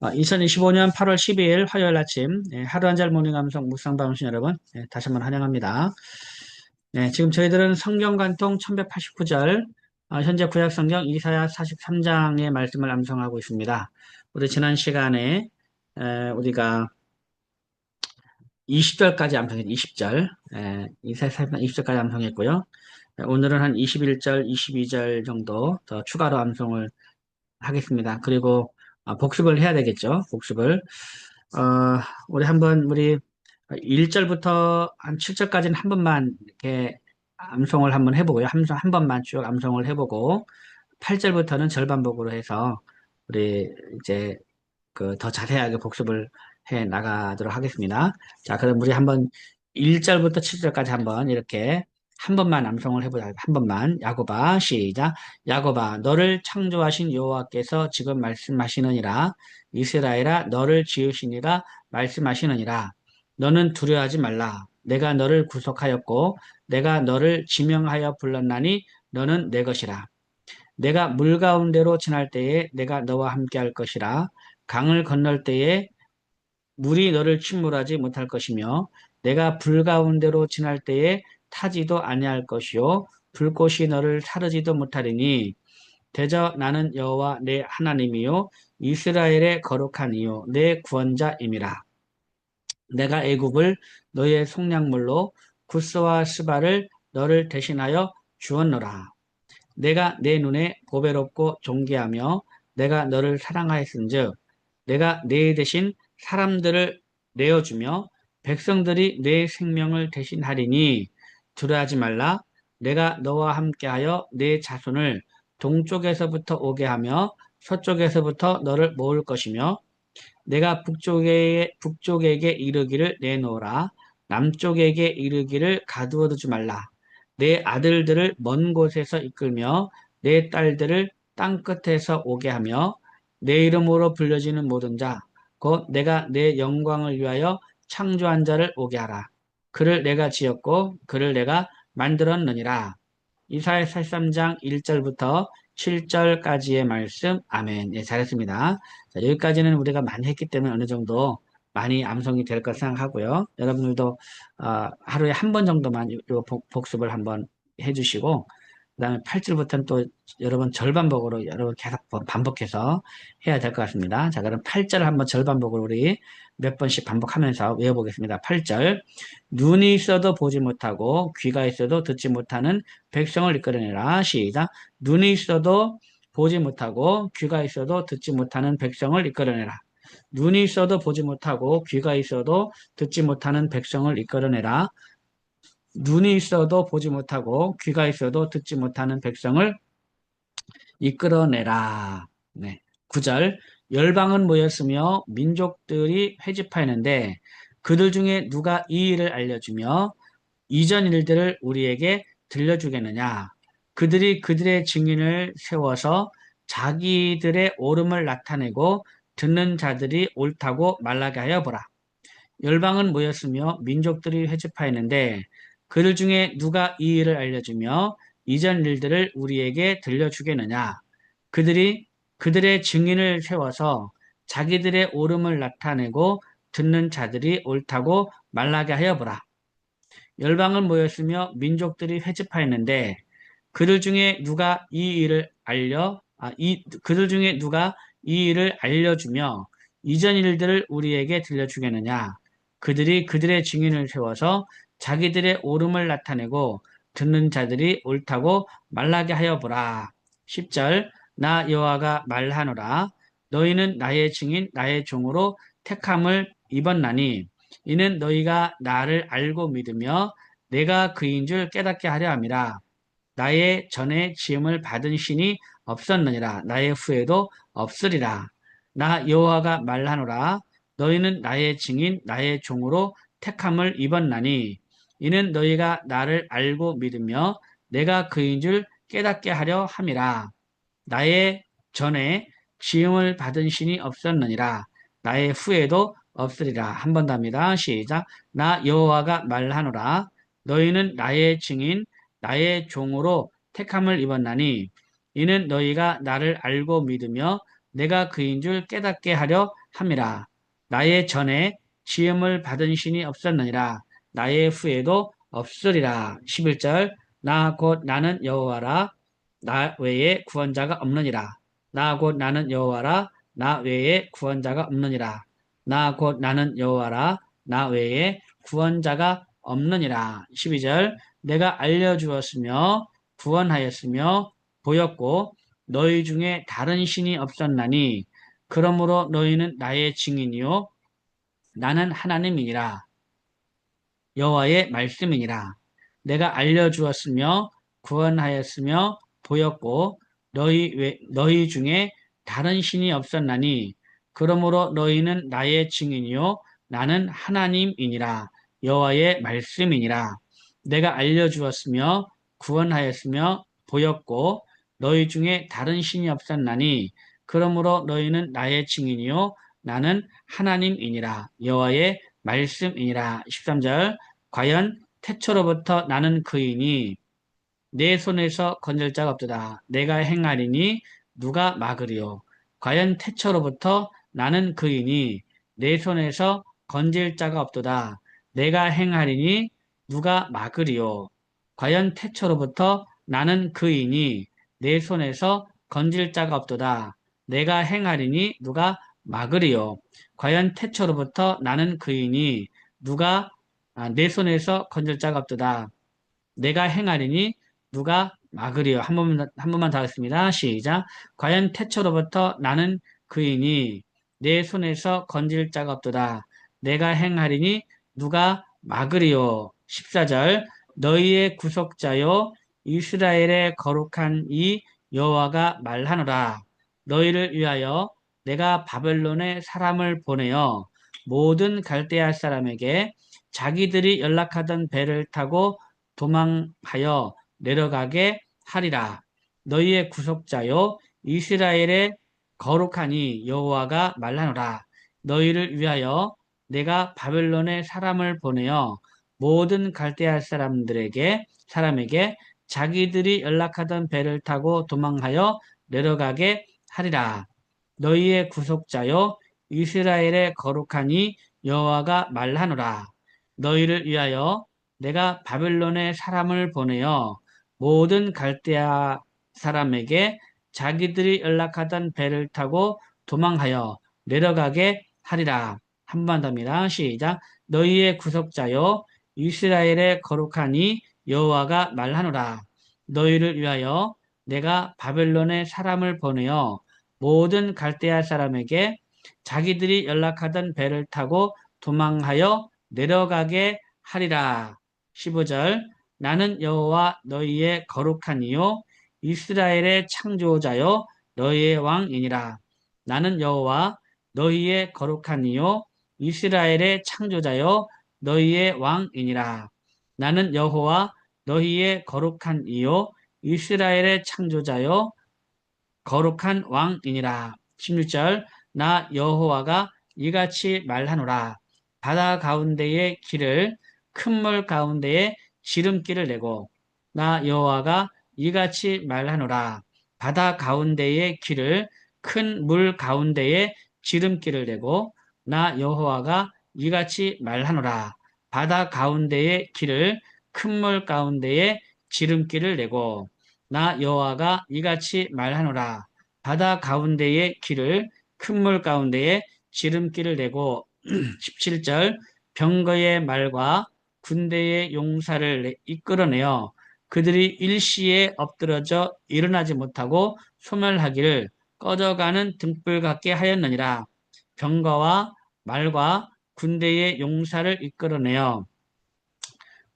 2025년 8월 12일 화요일 아침 예, 하루 한잘 모닝 감성 묵상 방신 여러분 예, 다시 한번 환영합니다. 예, 지금 저희들은 성경 관통 1189절 어, 현재 구약 성경 이사야 43장의 말씀을 암송하고 있습니다. 우리 지난 시간에 우리가 20절까지 암송했 20절 이사야 43장 20절까지 암송했고요. 오늘은 한 21절, 22절 정도 더 추가로 암송을 하겠습니다. 그리고 아, 복습을 해야 되겠죠. 복습을. 어, 우리 한번 우리 1절부터 한 7절까지는 한 번만 이렇게 암송을 한번 해보고요. 함성 한 번만 쭉 암송을 해보고 8절부터는 절반복으로 해서 우리 이제 그 더 자세하게 복습을 해 나가도록 하겠습니다. 자, 그럼 우리 한번 1절부터 7절까지 한번 이렇게 한 번만 암송을 해보자. 한 번만. 야고바 시작. 야고바 너를 창조하신 여호와께서 지금 말씀하시느니라. 이스라엘아 너를 지으시니라 말씀하시느니라. 너는 두려워하지 말라. 내가 너를 구속하였고 내가 너를 지명하여 불렀나니 너는 내 것이라. 내가 물 가운데로 지날 때에 내가 너와 함께 할 것이라. 강을 건널 때에 물이 너를 침몰하지 못할 것이며 내가 불 가운데로 지날 때에 타지도 아니할 것이요. 불꽃이 너를 사르지도 못하리니 대저 나는 여호와 내 하나님이요. 이스라엘의 거룩한 이요. 내 구원자임이라. 내가 애굽을 너의 속량물로 구스와 스바를 너를 대신하여 주었노라. 내가 내 눈에 보배롭고 존귀하며 내가 너를 사랑하였은즉 내가 내 대신 사람들을 내어주며 백성들이 내 생명을 대신하리니 두려워하지 말라. 내가 너와 함께하여 내 자손을 동쪽에서부터 오게 하며 서쪽에서부터 너를 모을 것이며 내가 북쪽에, 북쪽에게 이르기를 내놓으라. 남쪽에게 이르기를 가두어 두지 말라. 내 아들들을 먼 곳에서 이끌며 내 딸들을 땅 끝에서 오게 하며 내 이름으로 불려지는 모든 자, 곧 내가 내 영광을 위하여 창조한 자를 오게 하라. 그를 내가 지었고 그를 내가 만들었느니라. 이사야 43장 1절부터 7절까지의 말씀 아멘. 예, 잘했습니다. 자, 여기까지는 우리가 많이 했기 때문에 어느 정도 많이 암송이 될 것 생각하고요. 여러분들도 어, 하루에 한 번 정도만 이 복습을 한번 해주시고 그 다음에 8절부터는 또 여러분 절반복으로 여러분 계속 반복해서 해야 될 것 같습니다. 자, 그럼 8절 한번 절반복으로 우리 몇 번씩 반복하면서 외워보겠습니다. 8절 눈이 있어도 보지 못하고 귀가 있어도 듣지 못하는 백성을 이끌어내라. 시작 눈이 있어도 보지 못하고 귀가 있어도 듣지 못하는 백성을 이끌어내라. 눈이 있어도 보지 못하고 귀가 있어도 듣지 못하는 백성을 이끌어내라. 눈이 있어도 보지 못하고 귀가 있어도 듣지 못하는 백성을 이끌어내라. 네. 9절 열방은 모였으며 민족들이 회집하였는데 그들 중에 누가 이 일을 알려주며 이전 일들을 우리에게 들려주겠느냐. 그들이 그들의 증인을 세워서 자기들의 옳음을 나타내고 듣는 자들이 옳다고 말하게 하여 보라. 열방은 모였으며 민족들이 회집하였는데 그들 중에 누가 이 일을 알려주며 이전 일들을 우리에게 들려주겠느냐. 그들이 그들의 증인을 세워서 자기들의 옳음을 나타내고 듣는 자들이 옳다고 말하게 하여 보라. 열방은 모였으며 민족들이 회집하였는데 그들 중에 누가 이 일을 알려 아, 이, 그들 중에 누가 이 일을 알려주며 이전 일들을 우리에게 들려주겠느냐. 그들이 그들의 증인을 세워서 자기들의 옳음을 나타내고 듣는 자들이 옳다고 말하게 하여 보라. 10절 나 여호와가 말하노라. 너희는 나의 증인 나의 종으로 택함을 입었나니 이는 너희가 나를 알고 믿으며 내가 그인 줄 깨닫게 하려 함이라. 나의 전에 지음을 받은 신이 없었느니라. 나의 후에도 없으리라. 나 여호와가 말하노라. 너희는 나의 증인 나의 종으로 택함을 입었나니 이는 너희가 나를 알고 믿으며 내가 그인 줄 깨닫게 하려 함이라. 나의 전에 지음을 받은 신이 없었느니라. 나의 후에도 없으리라. 한번더 합니다. 시작. 나 여호와가 말하노라. 너희는 나의 증인, 나의 종으로 택함을 입었나니 이는 너희가 나를 알고 믿으며 내가 그인 줄 깨닫게 하려 함이라. 나의 전에 지음을 받은 신이 없었느니라. 나의 후에도 없으리라. 11절 나 곧 나는 여호와라. 나 외에 구원자가 없느니라. 나 곧 나는 여호와라. 나 외에 구원자가 없느니라. 나 곧 나는 여호와라. 나 외에 구원자가 없느니라. 12절 내가 알려주었으며 구원하였으며 보였고 너희 중에 다른 신이 없었나니 그러므로 너희는 나의 증인이요 나는 하나님이니라 여호와의 말씀이니라 내가 알려주었으며 구원하였으며 보였고 너희 외, 너희 중에 다른 신이 없었나니 그러므로 너희는 나의 증인이요 나는 하나님이니라 여호와의 말씀이니라. 내가 알려주었으며 구원하였으며 보였고 너희 중에 다른 신이 없었나니 그러므로 너희는 나의 증인이요 나는 하나님이니라 여호와의 말씀이니라. 13절 과연 태초로부터 나는 그이니 내 손에서 건질 자가 없도다 내가 행하리니 누가 막으리요 과연 태초로부터 나는 그이니 내 손에서 건질 자가 없도다 내가 행하리니 누가 막으리요 과연 태초로부터 나는 그이니 내 손에서 건질 자가 없도다. 내가 행하리니 누가 막으리요. 과연 태초로부터 나는 그이니 누가 아, 내 손에서 건질 자가 없도다. 내가 행하리니 누가 막으리요. 한 번만 한 번만 더 하겠습니다. 시작. 과연 태초로부터 나는 그이니 내 손에서 건질 자가 없도다. 내가 행하리니 누가 막으리요. 14절 너희의 구속자요 이스라엘의 거룩한 이 여호와가 말하노라 너희를 위하여 내가 바벨론에 사람을 보내어 모든 갈대아 사람에게 자기들이 연락하던 배를 타고 도망하여 내려가게 하리라 너희의 구속자요 이스라엘의 거룩하니 여호와가 말하노라 너희를 위하여 내가 바벨론에 사람을 보내어 모든 갈대아 사람들에게 사람에게 자기들이 연락하던 배를 타고 도망하여 내려가게 하리라. 너희의 구속자여 이스라엘의 거룩하니 여호와가 말하노라. 너희를 위하여 내가 바벨론에 사람을 보내어 모든 갈대아 사람에게 자기들이 연락하던 배를 타고 도망하여 내려가게 하리라. 한번 더입니다. 시작. 너희의 구속자여 이스라엘의 거룩하니 여호와가 말하노라. 너희를 위하여 내가 바벨론에 사람을 보내어 모든 갈대아 사람에게 자기들이 연락하던 배를 타고 도망하여 내려가게 하리라. 15절 나는 여호와 너희의 거룩한 이요 이스라엘의 창조자요 너희의 왕이니라. 나는 여호와 너희의 거룩한 이요 이스라엘의 창조자요 너희의 왕이니라. 나는 여호와 너희의 거룩한 이요 이스라엘의 창조자요 거룩한 왕이니라. 16절 나 여호와가 이같이 말하노라. 바다 가운데의 길을 큰 물 가운데에 지름길을 내고 나 여호와가 이같이 말하노라. 바다 가운데의 길을 큰 물 가운데에 지름길을 내고 나 여호와가 이같이 말하노라. 바다 가운데의 길을 큰 물 가운데에 지름길을 내고 나 여호와가 이같이 말하노라. 바다 가운데의 길을 큰 물 가운데에 지름길을 내고 17절 병거의 말과 군대의 용사를 이끌어내어 그들이 일시에 엎드러져 일어나지 못하고 소멸하기를 꺼져가는 등불 같게 하였느니라. 병거와 말과 군대의 용사를 이끌어내어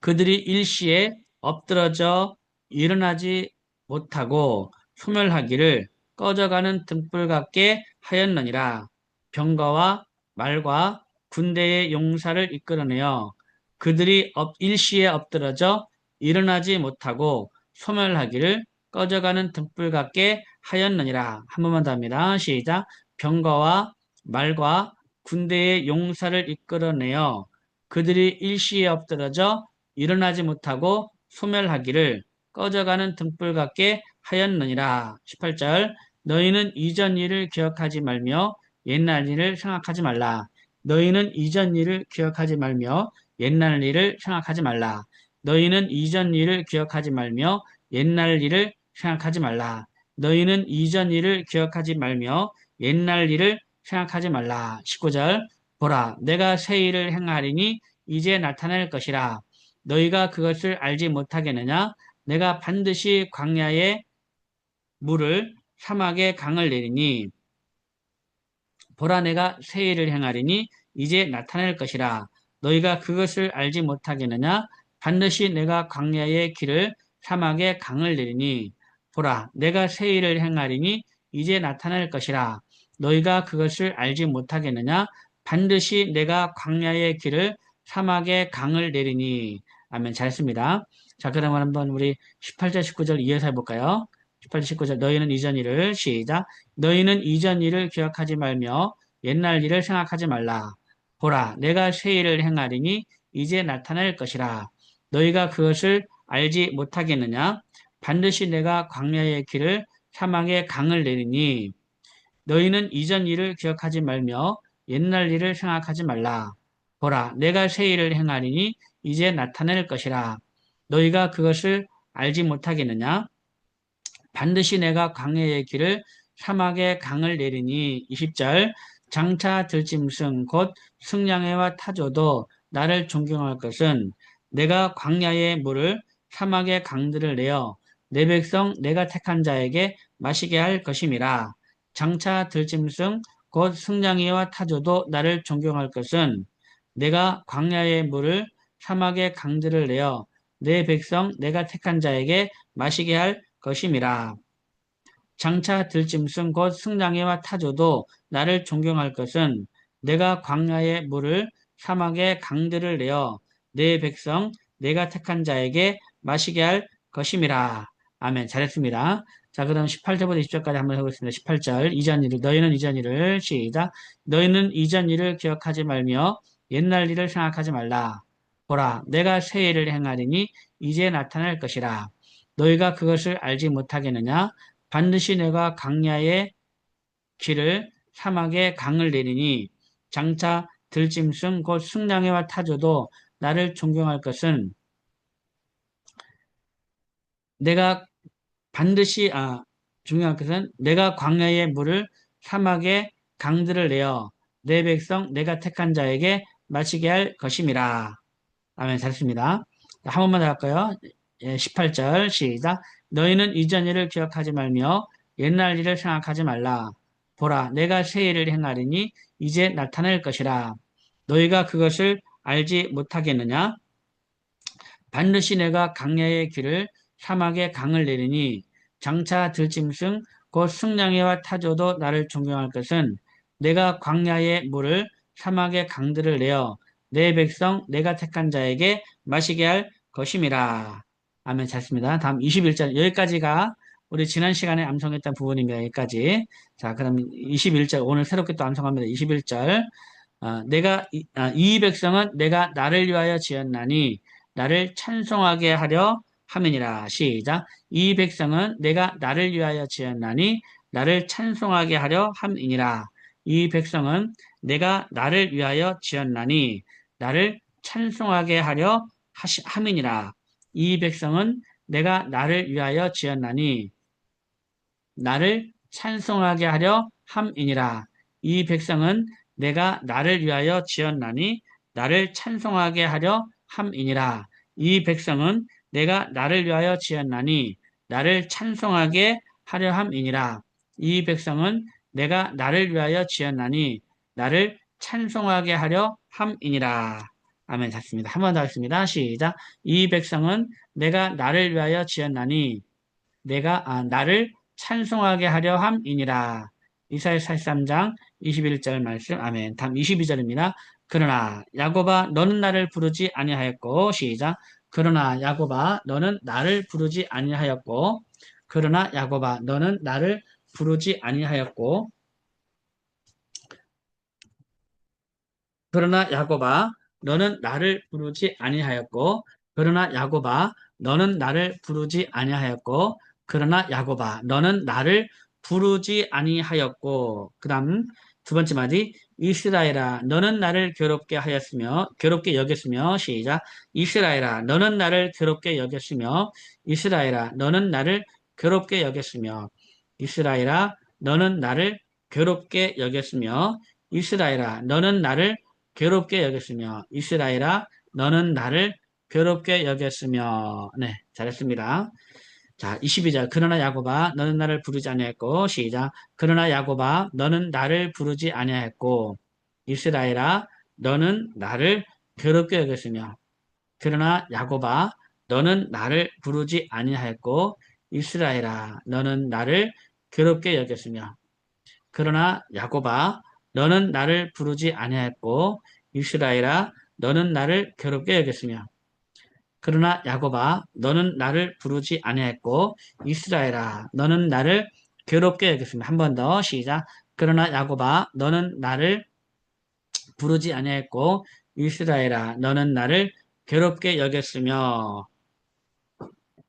그들이 일시에 엎드러져 일어나지 못하고 소멸하기를 꺼져가는 등불 같게 하였느니라. 병거와 말과 군대의 용사를 이끌어내어 그들이 일시에 엎드러져 일어나지 못하고 소멸하기를 꺼져가는 등불 같게 하였느니라. 한 번만 더 합니다. 시작. 병거와 말과 군대의 용사를 이끌어내어 그들이 일시에 엎드러져 일어나지 못하고 소멸하기를 꺼져가는 등불 같게 하였느니라. 18절 너희는 이전 일을 기억하지 말며 옛날 일을 생각하지 말라. 너희는 이전 일을 기억하지 말며 옛날 일을 생각하지 말라. 너희는 이전 일을 기억하지 말며 옛날 일을 생각하지 말라. 너희는 이전 일을 기억하지 말며 옛날 일을 생각하지 말라. 19절 보라 내가 새 일을 행하리니 이제 나타날 것이라. 너희가 그것을 알지 못하겠느냐? 내가 반드시 광야에 물을 사막에 강을 내리니 보라 내가 새 일을 행하리니 이제 나타날 것이라. 너희가 그것을 알지 못하겠느냐? 반드시 내가 광야의 길을 사막에 강을 내리니 보라 내가 새 일을 행하리니 이제 나타날 것이라. 너희가 그것을 알지 못하겠느냐? 반드시 내가 광야의 길을 사막에 강을 내리니 아멘 잘했습니다. 자 그러면 한번 우리 18절 19절 이어서 해볼까요? 18절 19절 너희는 이전 일을 시작 너희는 이전 일을 기억하지 말며 옛날 일을 생각하지 말라. 보라 내가 새 일을 행하리니 이제 나타날 것이라. 너희가 그것을 알지 못하겠느냐? 반드시 내가 광야의 길을 사막에 강을 내리니 너희는 이전 일을 기억하지 말며 옛날 일을 생각하지 말라. 보라 내가 새 일을 행하리니 이제 나타낼 것이라. 너희가 그것을 알지 못하겠느냐? 반드시 내가 광야의 길을 사막에 강을 내리니 20절 장차 들짐승 곧 승냥이와 타조도 나를 존경할 것은 내가 광야의 물을 사막의 강들을 내어 내 백성 내가 택한 자에게 마시게 할 것임이라. 장차 들짐승 곧 승냥이와 타조도 나를 존경할 것은 내가 광야의 물을 사막의 강들을 내어 내 백성 내가 택한 자에게 마시게 할 것임이라. 장차 들짐승 곧 승냥이와 타조도 나를 존경할 것은 내가 광야의 물을 사막의 강들을 내어 내 백성 내가 택한 자에게 마시게 할 것임이라. 아멘. 잘했습니다. 자, 그럼 18절부터 20절까지 한번 해보겠습니다. 18절. 이전 일을, 너희는 이전 일을, 시작. 너희는 이전 일을 기억하지 말며 옛날 일을 생각하지 말라. 보라, 내가 새 일을 행하리니 이제 나타날 것이라. 너희가 그것을 알지 못하겠느냐? 반드시 내가 강야의 길을 사막에 강을 내리니 장차 들짐승 곧 승냥이와 타조도 나를 존경할 것은 내가 반드시 아 중요한 것은 내가 광야의 물을 사막에 강들을 내어 내 백성 내가 택한 자에게 마시게 할 것임이라. 아멘 잘했습니다. 한 번만 더 할까요? 18절 예, 시작 너희는 이전 일을 기억하지 말며 옛날 일을 생각하지 말라. 보라 내가 새 일을 행하리니 이제 나타날 것이라. 너희가 그것을 알지 못하겠느냐? 반드시 내가 강야의 길을 사막에 강을 내리니 장차 들짐승 곧 승냥이와 타조도 나를 존경할 것은 내가 광야의 물을 사막의 강들을 내어 내 백성 내가 택한 자에게 마시게 할 것임이라. 아멘 잤습니다. 다음 21절 여기까지가 우리 지난 시간에 암송했던 부분입니다. 여기까지. 자 그럼 21절 오늘 새롭게 또 암송합니다. 21절 어, 내가 이, 아, 이 백성은 내가 나를 위하여 지었나니 나를 찬송하게 하려 함이니라. 시작. 이 백성은 내가 나를 위하여 지었나니 나를 찬송하게 하려 함이니라. 이 백성은 내가 나를 위하여 지었나니 나를 찬송하게 하려 함이니라. 이 백성은 내가 나를 위하여 지었나니 나를 찬송하게 하려 함이니라. 이 백성은 내가 나를 위하여 지었나니 나를 찬송하게 하려 함이니라. 이 백성은 내가 나를 위하여 지었나니 나를 찬송하게 하려 함이니라. 이 백성은 내가 나를 위하여 지었나니 나를 찬송하게 하려 함이니라. 아멘. 닫습니다. 한 번 더 하겠습니다. 시작. 이 백성은 내가 나를 위하여 지었나니 내가 아, 나를 찬송하게 하려 함이니라. 이사야 43장 21절 말씀. 아멘. 다음 22절입니다. 그러나 야곱아 너는 나를 부르지 아니하였고 시작. 그러나 야곱아 너는 나를 부르지 아니하였고 그러나 야곱아 너는 나를 부르지 아니하였고 그러나 야곱아 너는 나를 부르지 아니하였고 그러나 야곱아 너는 나를 부르지 아니하였고 그러나 야곱아 너는 나를 부르지 아니하였고 그 다음 두 번째 마디 이스라엘아 너는 나를 괴롭게 하였으며 괴롭게 여겼으며 시작 이스라엘아 너는 나를 괴롭게 여겼으며 이스라엘아 너는 나를 괴롭게 여겼으며 이스라엘아 너는 나를 괴롭게 여겼으며 이스라엘아 너는 나를 괴롭게 여겼으며 이스라엘아 너는 나를 괴롭게 여겼으며 네 잘했습니다. 자, 22절. 그러나 야곱아, 너는 나를 부르지 아니하였고, 시작. 그러나 야곱아, 너는 나를 부르지 아니하였고, 이스라엘아, 너는 나를 괴롭게 여겼으며, 그러나 야곱아, 너는 나를 부르지 아니하였고, 이스라엘아, 너는 나를 괴롭게 여겼으며, 그러나 야곱아, 너는 나를 부르지 아니하였고, 이스라엘아, 너는 나를 괴롭게 여겼으며, 그러나 야곱아 너는 나를 부르지 아니했고 이스라엘아 너는 나를 괴롭게 여겼습니다. 한 번 더 시작. 그러나 야곱아 너는 나를 부르지 아니했고 이스라엘아 너는 나를 괴롭게 여겼으며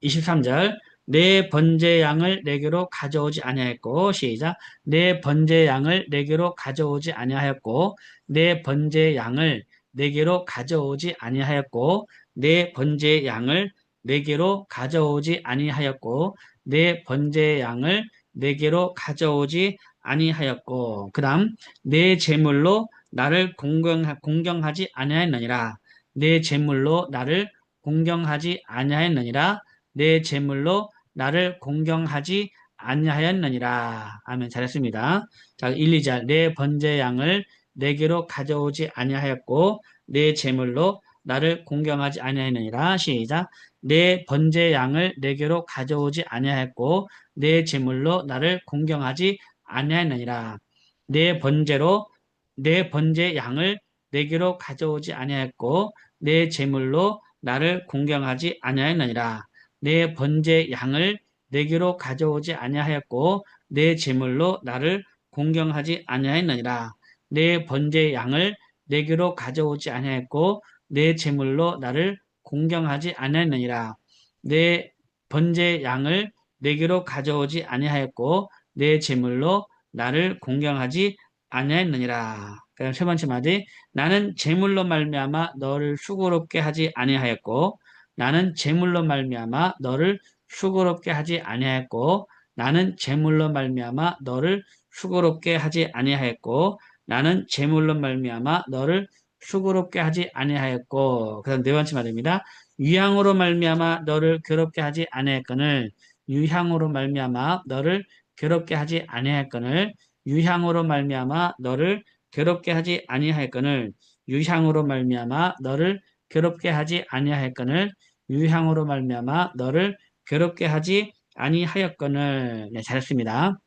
23절 내 번제 양을 내게로 가져오지 아니하였고 시작 내 번제 양을 내게로 가져오지 아니하였고 내 번제 양을 내게로 가져오지 아니하였고 내 번제 양을 내게로 가져오지 아니하였고 내 번제 양을 내게로 가져오지 아니하였고 그다음 내 제물로 나를 공경, 공경하지 아니하였느니라. 내 제물로 나를 공경하지 아니하였느니라. 내 제물로 나를 공경하지 아니하였느니라. 아멘. 잘했습니다. 자 1, 2절. 내 번제 양을 내게로 가져오지 아니하였고 내 제물로 나를 공경하지 아니하느니라. 시작. 내 번제 양을 내게로 가져오지 아니하였고 내 제물로 나를 공경하지 아니하느니라. 내 번제로 내 번제 양을 내게로 가져오지 아니하였고 내 제물로 나를 공경하지 아니하였느니라. 내 번제 양을 내게로 가져오지 아니하였고 내 제물로 나를 공경하지 아니하였느니라. 내 번제 양을 내게로 가져오지 아니하였고 내 제물로 나를 공경하지 아니하느니라. 내 번제 양을 내게로 가져오지 아니하였고 내 제물로 나를 공경하지 아니하였느니라. 그다음 세 번째 마디 나는 제물로 말미암아 너를 수고롭게 하지 아니하였고 나는 제물로 말미암아 너를 수고롭게 하지 아니하였고 나는 제물로 말미암아 너를 수고롭게 하지 아니하였고 나는 제물로 말미암아 너를 수고롭게 하지 아니하였고 그다음 네 번째 말입니다. 유향으로 말미암아 너를 괴롭게 하지 아니하였거늘 유향으로 말미암아 너를 괴롭게 하지 아니하였거늘 유향으로 말미암아 너를 괴롭게 하지 아니하였거늘 유향으로 말미암아 너를 괴롭게 하지 아니하였거늘 유향으로 말미암아 너를 괴롭게 하지 아니하였거늘 네 잘했습니다.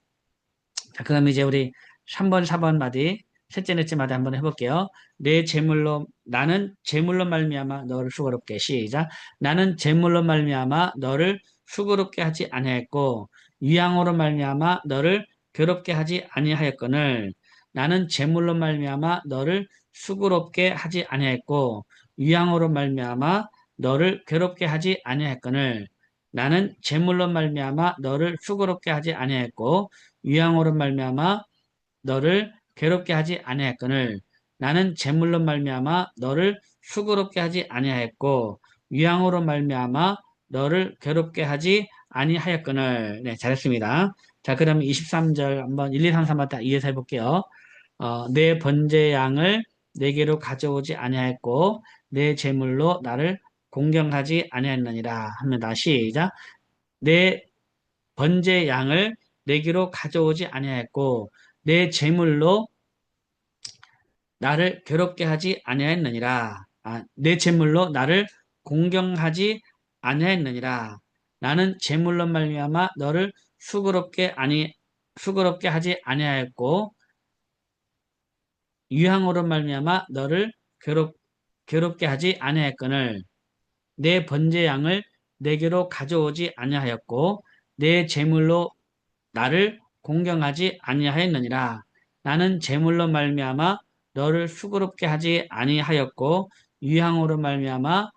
자 그럼 이제 우리 3번 4번 마디 셋째 넷째 마디 한번 해볼게요. 내 재물로 나는 재물로 말미암아 너를 수고롭게 시작. 나는 재물로 말미암아 너를 수고롭게 하지 아니하였고 유양으로 말미암아 너를 괴롭게 하지 아니하였거늘 나는 재물로 말미암아 너를 수고롭게 하지 아니하였고 유양으로 말미암아 너를 괴롭게 하지 아니하였거늘 나는 재물로 말미암아 너를 수고롭게 하지 아니하였고 유양으로 말미암아 너를 괴롭게 하지 아니하였거늘 나는 재물로 말미암아 너를 수고롭게 하지 아니하였고 유양으로 말미암아 너를 괴롭게 하지 아니하였거늘. 네 잘했습니다. 자 그럼 23절 한번 1, 2, 3, 4, 4 이해서 해볼게요. 어, 내 번제 양을 내게로 가져오지 아니하였고 내 재물로 나를 공경하지 아니하였느니라 합니다. 시작. 내 번제 양을 내게로 가져오지 아니하였고 내 재물로 나를 괴롭게 하지 아니하였느니라. 아, 내 재물로 나를 공경하지 아니하였느니라. 나는 재물로 말미암아 너를 수고롭게 아니 수고롭게 하지 아니하였고 유향으로 말미암아 너를 괴롭 괴롭게 하지 아니하였거늘 내 번제 양을 내게로 가져오지 아니하였고 내 재물로 나를 공경하지 아니하였느니라. 나는 제물로 말미암아 너를 수고롭게 하지 아니하였고 유향으로 말미암아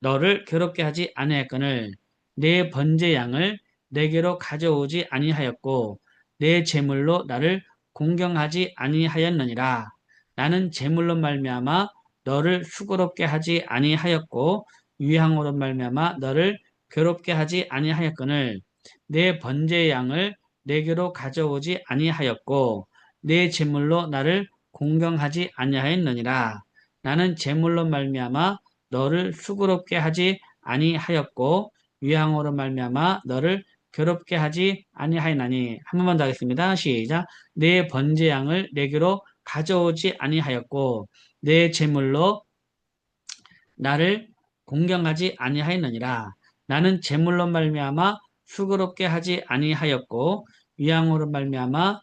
너를 괴롭게 하지 아니하였거늘 내 번제 양을 내게로 가져오지 아니하였고 내 제물로 나를 공경하지 아니하였느니라. 나는 재물로 말미암아 너를 수고롭게 하지 아니하였고 유향으로 말미암아 너를 괴롭게 하지 아니하였거늘 내 번제 양을 내게로 가져오지 아니하였고 내 재물로 나를 공경하지 아니하였느니라. 나는 재물로 말미암아 너를 수고롭게 하지 아니하였고 유향으로 말미암아 너를 괴롭게 하지 아니하였나니 한 번만 더 하겠습니다. 시작. 내 번제 양을 내게로 가져오지 아니하였고 내 재물로 나를 공경하지 아니하였느니라. 나는 재물로 말미암아 수고롭게 하지 아니하였고 위양으로 말미암아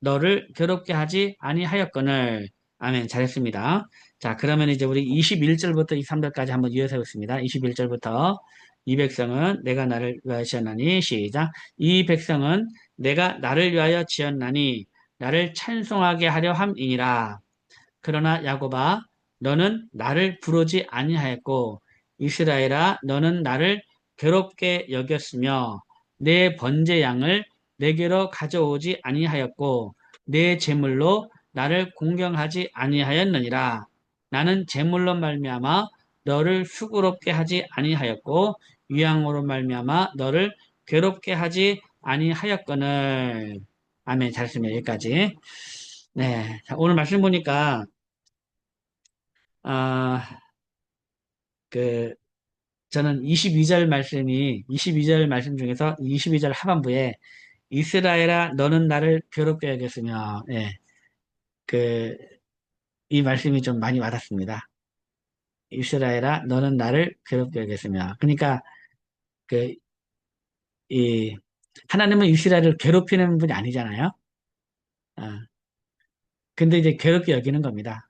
너를 괴롭게 하지 아니하였거늘. 아멘. 잘했습니다. 자, 그러면 이제 우리 21절부터 23절까지 한번 이어서 해보겠습니다. 21절부터 이 백성은 내가 나를 위하여 지었나니 시작. 이 백성은 내가 나를 위하여 지었나니 나를 찬송하게 하려 함이니라. 그러나 야곱아 너는 나를 부르지 아니하였고 이스라엘아 너는 나를 괴롭게 여겼으며 내 번제 양을 내게로 가져오지 아니하였고 내 제물로 나를 공경하지 아니하였느니라. 나는 제물로 말미암아 너를 수고롭게 하지 아니하였고 위양으로 말미암아 너를 괴롭게 하지 아니하였거늘. 아멘. 잘했습니다. 여기까지. 네. 자, 오늘 말씀 보니까 아, 그, 저는 22절 말씀이, 22절 말씀 중에서 22절 하반부에 이스라엘아, 너는 나를 괴롭게 하겠으며, 예, 그, 이 말씀이 좀 많이 와닿습니다. 이스라엘아, 너는 나를 괴롭게 하겠으며. 그러니까, 그, 이, 하나님은 이스라엘을 괴롭히는 분이 아니잖아요. 아, 근데 이제 괴롭게 여기는 겁니다.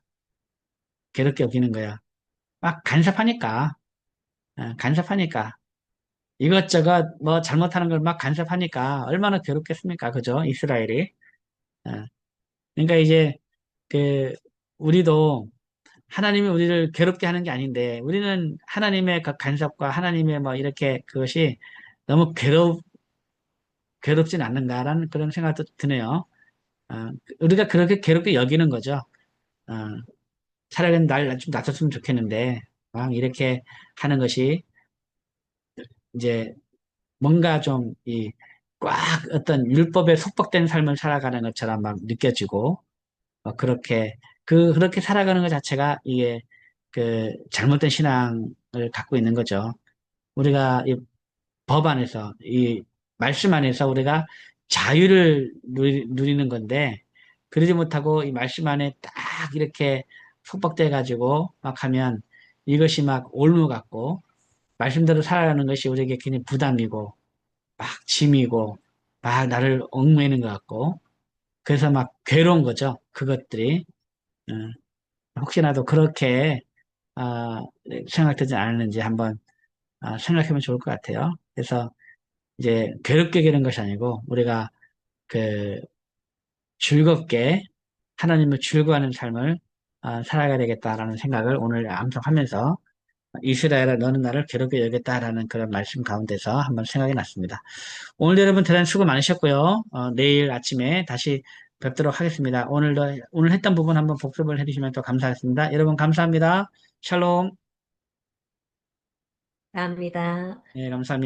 괴롭게 여기는 거야. 막 간섭하니까, 아, 간섭하니까. 이것저것 뭐 잘못하는 걸 막 간섭하니까 얼마나 괴롭겠습니까? 그죠? 이스라엘이. 어. 그러니까 이제 그 우리도 하나님이 우리를 괴롭게 하는 게 아닌데 우리는 하나님의 그 간섭과 하나님의 뭐 이렇게 그것이 너무 괴롭 괴롭진 않는가라는 그런 생각도 드네요. 어, 우리가 그렇게 괴롭게 여기는 거죠. 어, 차라리 날좀 놔뒀으면 좋겠는데 막 이렇게 하는 것이 이제 뭔가 좀 이 꽉 어떤 율법에 속박된 삶을 살아가는 것처럼 막 느껴지고 어, 그렇게 그 그렇게 살아가는 것 자체가 이게 그 잘못된 신앙을 갖고 있는 거죠. 우리가 이 법 안에서 이 말씀 안에서 우리가 자유를 누리, 누리는 건데 그러지 못하고 이 말씀 안에 딱 이렇게 속박돼 가지고 막 하면 이것이 막 올무 같고 말씀대로 살아가는 것이 우리에게 굉장히 부담이고 막 짐이고 막 나를 얽매이는 것 같고 그래서 막 괴로운 거죠. 그것들이 어, 혹시나도 그렇게 아, 생각되지 않았는지 한번 아, 생각해보면 좋을 것 같아요. 그래서 이제 괴롭게 되는 것이 아니고 우리가 그 즐겁게 하나님을 즐거워하는 삶을 아, 살아가야 되겠다라는 생각을 오늘 암송하면서 이스라엘아 너는 나를 괴롭게 여겼다라는 그런 말씀 가운데서 한번 생각이 났습니다. 오늘 여러분 대단히 수고 많으셨고요. 어, 내일 아침에 다시 뵙도록 하겠습니다. 오늘도 오늘 했던 부분 한번 복습을 해주시면 더 감사하겠습니다. 여러분 감사합니다. 샬롬. 감사합니다. 네, 감사합니다.